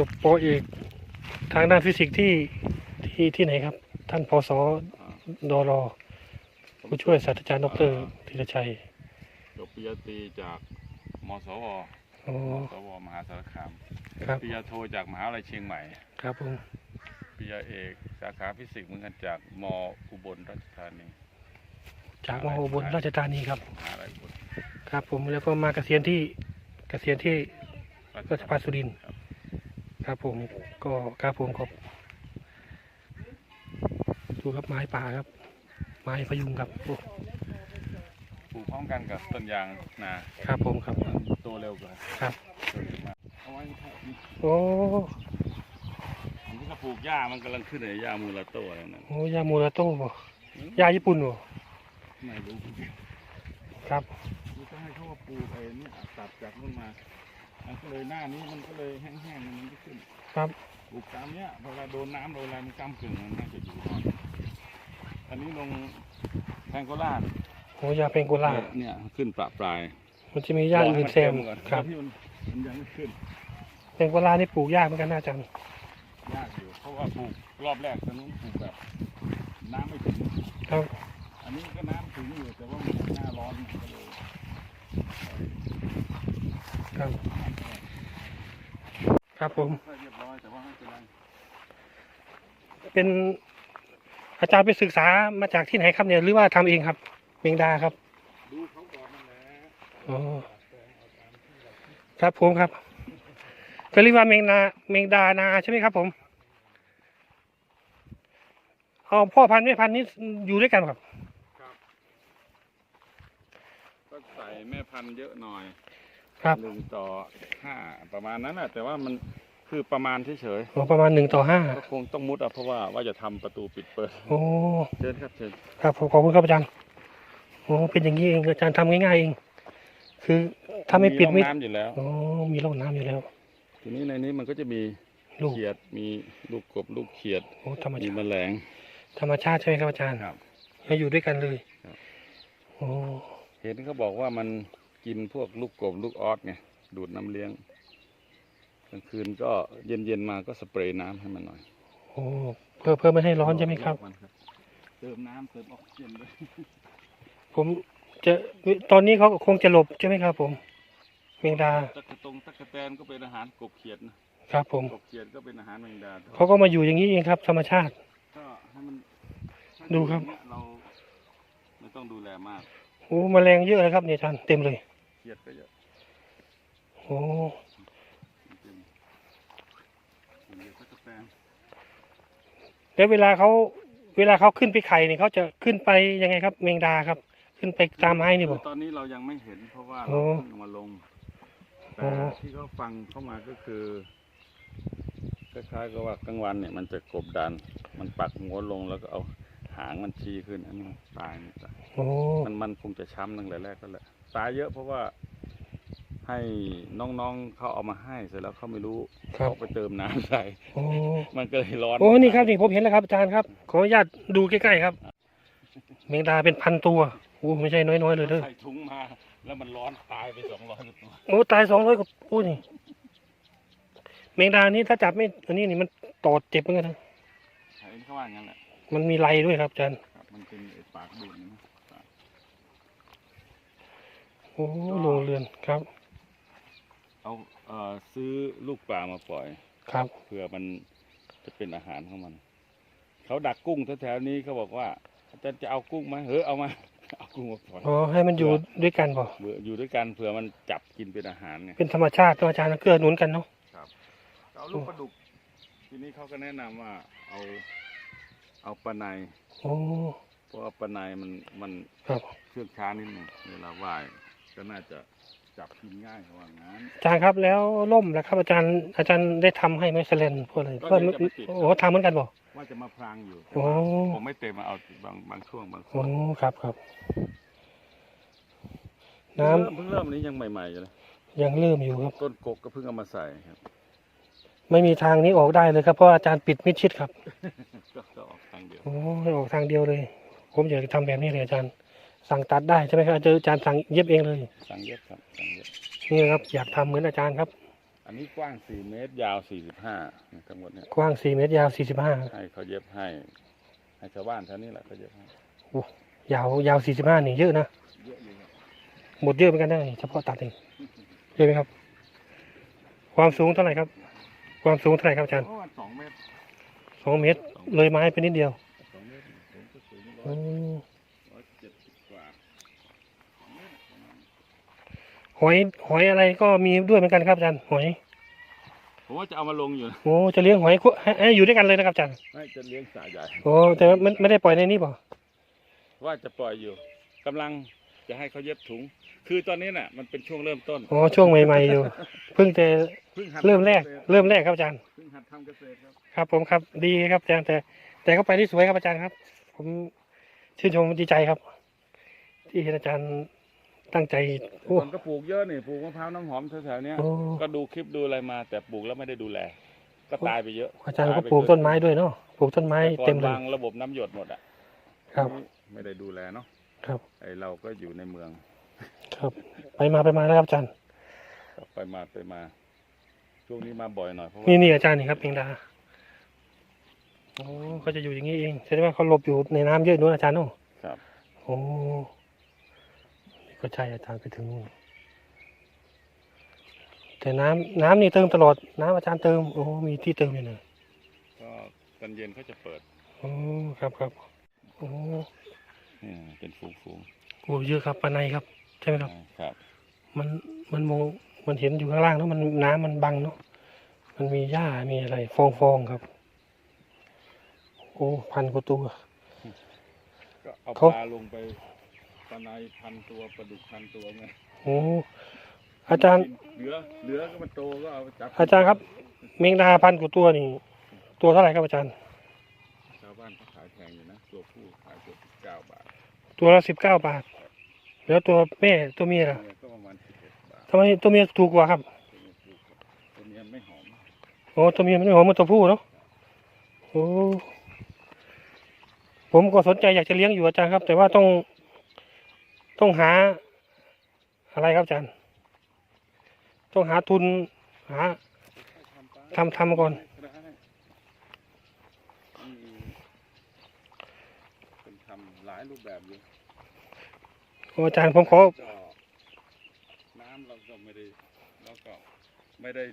จบปอเอกทางด้านฟิสิกส์ที่ที่ที่ไหนครับ ท่านพศอ่าดรผู้ช่วยศาสตราจารย์ดรธีรชัยจบปริญญาตรีจากมสวอ๋อมสวมหาสารคามครับ ปริญญาโทจากมหาวิทยาลัยเชียงใหม่ครับผมปริญญาเอกสาขาฟิสิกส์เหมือนกันจากมอุบลราชธานีจากมหาอุบลราชธานีครับ มหาวิทยาลัยอุบลครับผมแล้วก็มาเกษียณที่เกษียณที่ราชภัฏสุรินทร์ครับ ครับผมก็ครับผมครับดูครับไม้ป่าครับ ไม้พยุงครับโอ้ปลูกพร้อมกันกับต้นยางนาครับผมครับโตเร็วกว่าครับโตเร็วมากเอาไว้ครับโอ้อันนี้ก็ปลูกหญ้ามันกำลังขึ้นเลยหญ้ามูลาโต้อะไรนั่นโหยามูราโต้บ่ยาญี่ปุ่นบ่ไม่รู้ครับคือต้องให้เขาว่าปลูกไอ้นี่ตัดจากนู่นมา มันก็เลยหน้านี้มันก็เลยแห้งๆมันไม่ขึ้นครับปลูกตามเนี้ยเวลาโดนน้ำโดนอะไรมันก้ากึ่งมันน่าจะอยู่รอดอันนี้ลงแพงโกล่าโหยาเพงโกล่าเนี่ยขึ้นประปลายมันจะมียาอื่นแซมรอให้นเต็ก่อนครับที่มันมันยังไม่ขึ้นเพงโกล่านี่ปลูกยากเหมือนกันนะอาจารย์ยากอยู่เพราะว่าปลูกรอบแรกตอนนู้นปลูกแบบน้ำไม่ถึงครับอันนี้ก็น้ำถึงอยู่แต่ว่ามันหน้าร้อนมันก็เลย ครับ ครับผมค่อยเรียบร้อยแต่ว่าไม่เป็นไรเป็นอาจารย์ไปศึกษามาจากที่ไหนครับเนี่ยหรือว่าทำเองครับ เมงดาครับดูเขาก่อนนั่นแหละอ๋อครับผมครับก็เรียกว่าเมงนาเมงดานาใช่ไหมครับ ผมเอาพ่อพันธุ์แม่พันธุ์นี้อยู่ด้วยกันครับก็ใส่แม่พันธุ์เยอะหน่อย ครับหนึ่งต่อห้าประมาณนั้นแหละแต่ว่ามันคือประมาณเฉยอ๋อประมาณหนึ่งต่อห้าๆก็คงต้องมุดเอาเพราะว่าว่าจะทำประตูปิดเปิด โอ้เชิญครับเชิญครับผมขอบคุณครับอาจารย์โอ้เป็นอย่างนี้เองอาจารย์ทำง่ายๆเอง คือถ้าไม่ปิดร่องไม่น้ำอยู่แล้วอ๋อมีร่องน้ำอยู่แล้ว ทีนี้ในนี้มันก็จะมีลูกเขียดมีลูกกบลูกเขียดโอ้ธรรมมีชาติแมลงธรรมชาติใช่ไหมครับอาจารย์ครับมาอยู่ด้วยกันเลยครับโอ้เห็นเขาบอกว่ามัน กินพวกลูกกบลูกออสไงดูดน้ำเลี้ยงกลางคืนก็เย็นๆมาก็สเปรย์น้ำให้มันหน่อยโอ้เพื่อเพื่อไม่ให้ร้อนใช่ไหมครับมันเติมน้ำเติมออกซิเจนด้วยผมจะตอนนี้เขาก็คงจะหลบใช่ไหมครับ ผมเมงดาตะกะตงตะกะแตนก็เป็นอาหารกบเขียดนะครับ ผมกบเขียดก็เป็นอาหารแมงดาเขาก็มาอยู่อย่างนี้เองครับ ธรรมชาติก็ให้มันถ้าดูครับอย่างเงี้ยเราไม่ต้องดูแลมากโอ้แมลงเยอะเลยครับเนี่ยอาจารย์เต็มเลย เขียดก็เยอะโอ้เต็มส่วนใหญ่ตะกะแตนแล้วเวลาเขาเวลาเขาขึ้นไปไข่เนี่ยเขาจะขึ้นไปยังไงครับ เมงดาครับ ขึ้นไปตามไม้นี่บคืออกตอนนี้เรายังไม่เห็นเพราะว่าโอ้เราเพิ่งเอามาลงโอ้แต่ที่เขาฟังเข้ามาก็คือคล้ายๆกับว่ากลางวันเนี่ยมันจะกบดัน มันปักหัวลงแล้วก็เอาหางมันชี้ขึ้นอันนี้มันตายมันตายโอ้มันมันคงจะช้ำตั้งแต่แรกก็แหละ ตายเยอะเพราะว่าให้น้องๆเขาเอามาให้เสร็จแล้วเขาไม่รู้ครับ เขาไปเติมน้ำใส่ โอ้มันก็เลยร้อนโอ้นี่ครับนี่ผมเห็นแล้วครับอาจารย์ครับ ขออนุญาตดูใกล้ๆครับเมงดาเป็นพันตัวโอ้ไม่ใช่น้อยๆเลยเด้อ ใส่ถุงมา แล้วมันร้อนตายไปสองร้อยตัวโอ้ตายสองร้อยกว่าโอ้นี่เมงดานี่ถ้าจับไม่อันนี้นี่มันตอดเจ็บเหมือนกันนะเห็นเขาว่างั้นแหละมันมีไรด้วยครับอาจารย์ ครับมันเป็นไอ้ปากดูดนะปาก โอ้โรงเรือนครับ เอาเอ่อซื้อลูกปลามาปล่อยครับ เผื่อมันจะเป็นอาหารของมัน เขาดักกุ้งแถวๆนี้เขาบอกว่าอาจารย์จะเอากุ้งไหมเฮ้ยเอามา เอากุ้งมาปล่อยอ๋อให้มันอยู่ด้วยกันป่ะเบื่ออยู่ด้วยกันเผื่อมันจับกินเป็นอาหารไงเป็นธรรมชาติธรรมชาติเกื้อหนุนกันเนาะเอาลูกปลาดุก ทีนี้เขาก็แนะนำว่าเอาเอาปลาในโอ้เพราะว่าปลาในมันมันครับ เชื่องช้านิดหนึ่งเวลาว่าย ก็น่าจะจับกินง่ายเขาว่างั้น อาจารย์ครับแล้วล่มแล้วครับอาจารย์อาจารย์ได้ทำให้ไหมแสลนพวกอะไรก็เพื่อนเดี๋ยวจะไปติดโอ้ทำเหมือนกันบ่ว่าจะมาพรางอยู่แต่โอ้ว่าผมไม่เต็มมาเอาบางบางช่วงบางส่โอ้วนครับครับ น้ำเพิ่งเริ่มเพิ่งเริ่มอันนี้ยังใหม่ๆอยู่เลยยังเริ่มอยู่ครับ ต้นกกก็เพิ่งเอามาใส่ครับไม่มีทางนี้ออกได้เลยครับเพราะอาจารย์ปิดมิดชิดครับก็ก็ออกทางเดียว โอ้ให้ออกทางเดียวเลย ผมอยากจะทำแบบนี้เลยอาจารย์ สั่งตัดได้ใช่ไหมครับอาจารย์อาจารย์สั่งเย็บเองเลย สั่งเย็บครับสั่งเย็บนี่นะครับ อยากทำเหมือนอาจารย์ครับ อันนี้กว้างสี่เมตรยาวสี่สิบห้าทั้งหมดเนี่ยกว้างสี่เมตรยาวสี่สิบห้าให้เขาเย็บให้ ให้ชาวบ้านแถวนี้แหละเขาเย็บให้ยาวยาวสี่สิบห้านี่เยอะนะเยอะอยู่ครับหมดเยอะเหมือนกันนะเฉพาะตัดเองเยอะไหมครับ ความสูงเท่าไหร่ครับ ความสูงเท่าไหร่ครับอาจารย์ประมาณสองเมตรสองเมตรเลยไม้ไปนิดเดียว หอยหอยอะไรก็มีด้วยเหมือนกันครับอาจารย์หอยผมว่าจะเอามาลงอยู่นะโอ้จะเลี้ยงหอยคู่ให้ให้อยู่ด้วยกันเลยนะครับอาจารย์ไม่จะเลี้ยงสาใหญ่ โอ้แต่ว่าไม่ไม่ได้ปล่อยในนี้ป่ะว่าจะปล่อยอยู่กำลังจะให้เขาเย็บถุง คือตอนนี้น่ะ มันเป็นช่วงเริ่มต้นอ๋อช่วงใหม่ ๆอยู่ เพิ่งจะเพิ่งหัดเริ่มแรกทำษตเริ่มแรกครับอาจารย์ เพิ่งหัดทำเกษตรครับครับ ผมครับดีครับอาจารย์แต่ แต่ก็ไปที่สวยครับอาจารย์ครับ ผมชื่นชมดีใจครับ ที่เห็นอาจารย์ ตั้งใจโอ้ก่อนก็ปลูกเยอะนี่ปลูกมะพร้าวน้ำหอมแถวๆเนี้ยโอ้ ก็ดูคลิปดูอะไรมา แต่ปลูกแล้วไม่ได้ดูแล ก็ตายไปเยอะอาจารย์ก็ปลูกต้นไม้ด้วยเนาะปลูกต้นไม้แต่ก่อนเต็มเลยวางระบบน้ำหยดหมดอะครับ ไม่ได้ดูแลเนาะครับ ไอเราก็อยู่ในเมืองครับ ไปมาไปมาแล้วครับอาจารย์ ก็ไปมาไปมา ช่วงนี้มาบ่อยหน่อยเพราะว่านี่นี่อาจารย์นี่ครับเพียงดาโอ้เขาจะอยู่อย่างนี้เองแสดงว่าเขาหลบอยู่ในน้ำเยอะนู้นอาจารย์เนาะครับ โอ้นี่ ก็ใช่อาจารย์ไปถึงนู่นแต่น้ำน้ำนี่เติมตลอด น้ำอาจารย์เติมโอ้มีที่เติมอยู่นะก็ตอนเย็นเขาจะเปิดโอ้ครับครับโอ้นี่เป็นฟูงฟูงโหเยอะครับปลาในครับ ใช่ไหมๆครับครับ มันมันมองมันเห็นอยู่ข้างล่างเนาะมันน้ำมันบังเนาะมันมีหญ้ามีอะไร ฟองฟองครับ โอ้พันกว่าตัวก็เอาเขาปลาลงไป ปลาในพันตัวปลาดุกพันตัวไงโอ้อาจารย์เหลือเหลือก็มันโตก็เอาไปจับอาจารย์ครับเมงดาพันกว่าตัวนี่ ตัวเท่าไหร่ครับอาจารย์ชาวบ้านเขาขายแพงอยู่นะตัวผู้ขายตัวเก้าบาท ตัวละสิบเก้าบาท แล้วตัวแม่ตัวเมียล่ะเนี่ยก็ประมาณสิบเอ็ดบาททำไมตัวเมียถูกกว่าครับตัวนี้ถูกกว่าตัวเนี้ยไม่หอมโอ้ตัวเมียมันไม่หอมเหมือนตัวผู้เนาะโอ้ผมก็สนใจอยากจะเลี้ยงอยู่อาจารย์ครับ แต่ว่าต้อง ต้องหาอะไรครับอาจารย์ ต้องหาทุนหาทำทำก่อนเป็นทำหลายรูปแบบอยู่อาจารย์ผมขอน้ำเราก็ไม่ได้เราก็ไม่ได้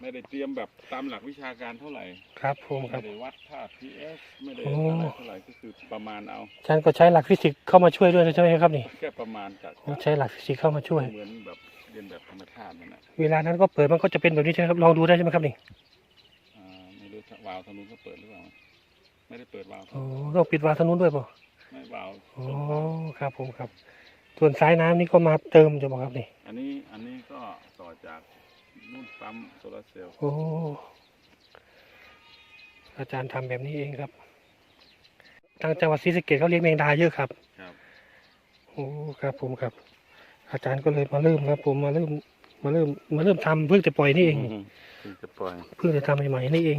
ไม่ได้เตรียมแบบตามหลักวิชาการเท่าไหร่ครับผมคไม่รับได้วัดค่า pH ไม่ได้โอ้อะไรเท่าไหร่ก็คือประมาณเอาอาจารย์ก็ใช้หลักฟิสิกส์เข้ามาช่วยด้วยใช่ไหมครับนี่แค่ประมาณจากโอ้ใช้หลักฟิสิกส์เข้ามาช่วย เหมือนแบบเรียนแบบธรรมชาตินั่นแหละเวลานั้นก็เปิดมันก็จะเป็นแบบนี้ใช่ไหมครับลองดูได้ใช่ไหมครับนี่อ่าไม่รู้วาล์วทางนู้นเขาเปิดหรือเปล่าไม่ได้เปิดวาล์วโอ้ต้องปิดวาล์วทางนู้นด้วยป่ะไม่วาล์วอ๋อครับผมครับ ส่วนสายน้ำนี่ก็มาเติมจะบอกครับนี่อันนี้อันนี้ก็ต่อจาก นู่นปั๊มโซลาร์เซลล์โอ้อาจารย์ทำแบบนี้เองครับ ทางจังหวัดศรีสะเกษเขาเลี้ยงแมงดาเยอะครับ ครับโอ้ครับผมครับ อาจารย์ก็เลยมาเริ่มครับ ผมมาเริ่มมาเริ่มมาเริ่มทำเพิ่งจะปล่อยนี่เองถึงจะปล่อยเพิ่งจะทำใหม่ๆนี่เอง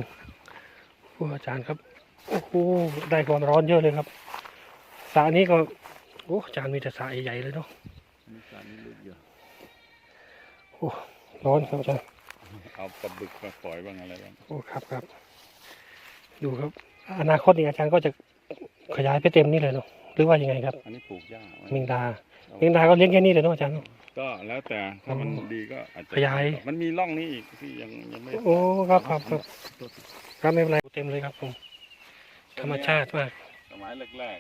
โอ้อาจารย์ครับโอ้โหได้ความร้อนเยอะเลยครับสระนี้ก็โอ้อาจารย์มีแต่สระใหญ่ๆเลยเนาะอันนี้สารนี้ลึกอยู่โอ้ ร้อนครับอาจารย์เอาปลาบึกมาปล่อยบ้างอะไรบ้างโอ้ครับครับ ดูครับ อนาคตนี่อาจารย์ก็จะขยายไปเต็มนี่เลยเนาะหรือว่ายังไงครับ อันนี้ปลูกหญ้าไว้เมงดาเมงดาก็เลี้ยงแค่นี้เลยเนาะอาจารย์เนาะก็แล้วแต่ถ้ามันอ๋อดีก็อาจจะขยาย มันมีร่องนี้อีกที่ยังยังไม่โอ้ครับครับครับครับไม่เป็นไรเต็มเลยครับผมธรรมชาติมากสมัยแรก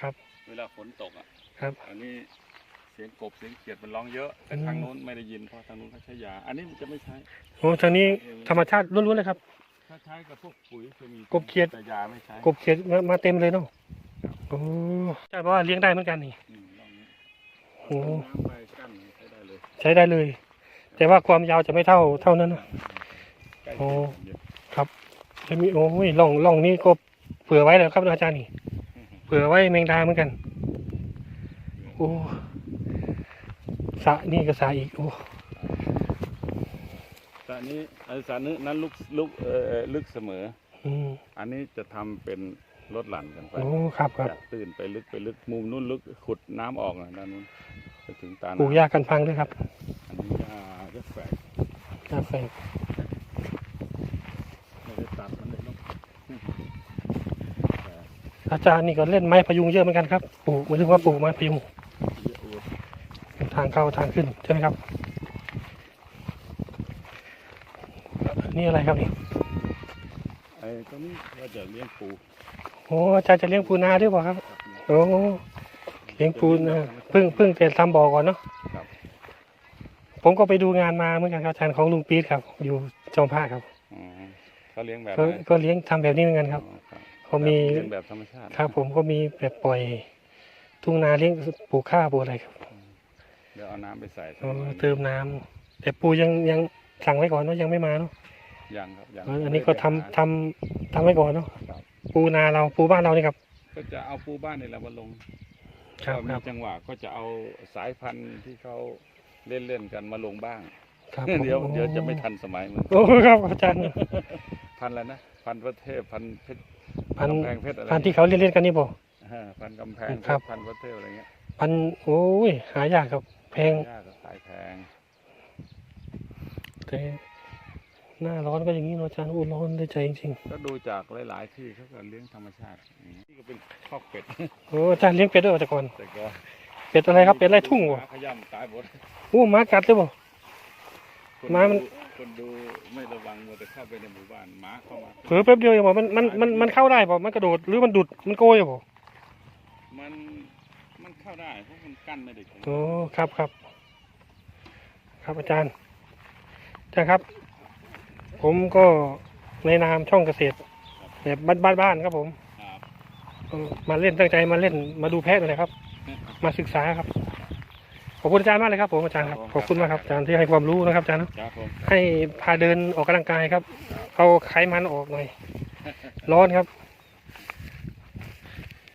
ครับๆเวลาฝนตกอะครับ อันนี้เสียงกบเสียงเขียดมันร้องเยอะแต่อืมทางนู้นไม่ได้ยินเพราะทางนู้นเขาใช้ยา อันนี้มันจะไม่ใช้โอ้ทางนี้ธรรมชาติล้วนๆเลยครับถ้าใช้กับพวกปุ๋ยเคมีกบเขียดแต่ยาไม่ใช้กบเขียดมามาเต็มเลยเนาะโอ้ใช่เพราะว่าเลี้ยงได้เหมือนกันนี่อืมร่องนี้โอ้เอาน้ำไปกั้นใช้ได้เลยใช้ได้เลย แต่ว่าความยาวจะไม่เท่าเท่านั้นนะใกล้โอ้เคียงเยอะจะมีโอ้ยล่องล่องนี้ก็เผื่อไว้แล้วครับอาจารย์นี่ เผื่อไว้แมงดาเหมือนกัน โอ้ สระนี่ก็สระอีกโอ้แต่อันนี้ไอ้สารนี้นั้นลึกลึกเอ่อลึกเสมอ อืมอันนี้จะทำเป็นลดหลั่นกันไปโอ้ครับครับจากตื้นไปลึกไปลึกมุมนู้นลึกขุดน้ำออกนะด้านนู้นไปถึงตาปลูกน้ำหญ้ากันพังด้วยครับอันนี้ยาจะแฝกครับใส่ไม่ได้ตัดมันเลยเนาะอาจารย์นี่ก็เล่นไม้พยุงเยอะเหมือนกันครับปลูกหมายถึงว่าปลูกไม้พยุงเยอะอวดทางเข้าทางขึ้นใช่ไหมครับนี่อะไรครับนี่ไอ้ตรงนี้ก็จะเลี้ยงปูโอ้อาจารย์จะเลี้ยงปูนาด้วยเปล่าครับครับเนี่ยโอ้เลี้ยงปูนาเพิ่งเพิ่งแต่ทำบ่อก่อนเนาะครับผมก็ไปดูงานมาเหมือนกันครับอาจารย์ของลุงปี๊ดครับ อยู่จอมผ้าครับอืมเขาเลี้ยงแบบก็ไหนก็เลี้ยงทำแบบนี้เหมือนกันครับอ๋อครับเขามีเลี้ยงแบบธรรมชาติครับ ผมก็มีแบบปล่อยทุ่งนาเลี้ยงปลูกข้าวปลูกอะไรครับ เดี๋ยวเอาน้ำไปใส่อ๋อเติมน้ำแต่ปูยังยังสั่งไว้ก่อนว่ายังไม่มาเนาะยังครับยังอ๋ออันนี้ก็ทำไม่ได้ทำทำไว้ก่อนเนาะหาครับปูนาเราปูบ้านเรานี่ครับ ก็จะเอาปูบ้านนี่แหละมาลงครับก็คมีรับจังหวะก็จะเอาสายพันธุ์ที่เขาเล่นเล่นๆกันมาลงบ้าง ครับเดี๋ยวผมเดี๋ยวจะไม่ทันสมัยมันโอ้ครับอาจารย์ พันธุ์อะไรนะพันธุ์พระเทพพันธุ์เพชรพันกำแพงเพชรอะไรพันที่เขาเล่นๆกันนี่บ่ อ่าพันธุ์กำแพงเพชครับ พันธุ์พระเทพอะไรเงี้ยพันโอ้ยหายากครับ แพงยากก็ขายแพงแต่หน้าร้อนก็อย่างนี้เนาะอาจารย์โอ้ร้อนได้ใจจริงก็ดูจากหลาย ๆ ที่เขาก็เลี้ยงธรรมชาติอืมนี่ก็เป็นคอกเป็ดๆโอ้อาจารย์เลี้ยงเป็ดด้วยเหรอแต่ก่อนแต่ก็เป็ดอะไรครับเป็ดไรทุ่งบ่หมาขย่ำตายหมดโอ้หมากัดเลยบ่คนหมามัน ดูคนดูไม่ระวังมัวแต่เข้าไปในหมู่บ้านหมาเข้ามาเผลอแป๊บเดียวเองบ่มันมันมันมันเข้าได้บ่มันกระโดดหรือมันดุดมันโกยบ่มันมันเข้าได้เพราะมัน กั้นไม่ได้แข็งโอ้ครับครับ ครับอาจารย์อาจารย์ครับ ผมก็ในนามช่องเกษตรแบบบ้านๆครับผมครับเออมาเล่นตั้งใจมาเล่นมาดูแพะหน่อยครับ มาศึกษาครับ ขอบคุณอาจารย์มากเลยครับผมอาจารย์ครับขอบคุณมากครับอาจารย์ที่ให้ความรู้นะครับอาจารย์ครับผมให้พาเดินออกกำลังกายครับ เอาไขมันออกหน่อย ร้อนครับ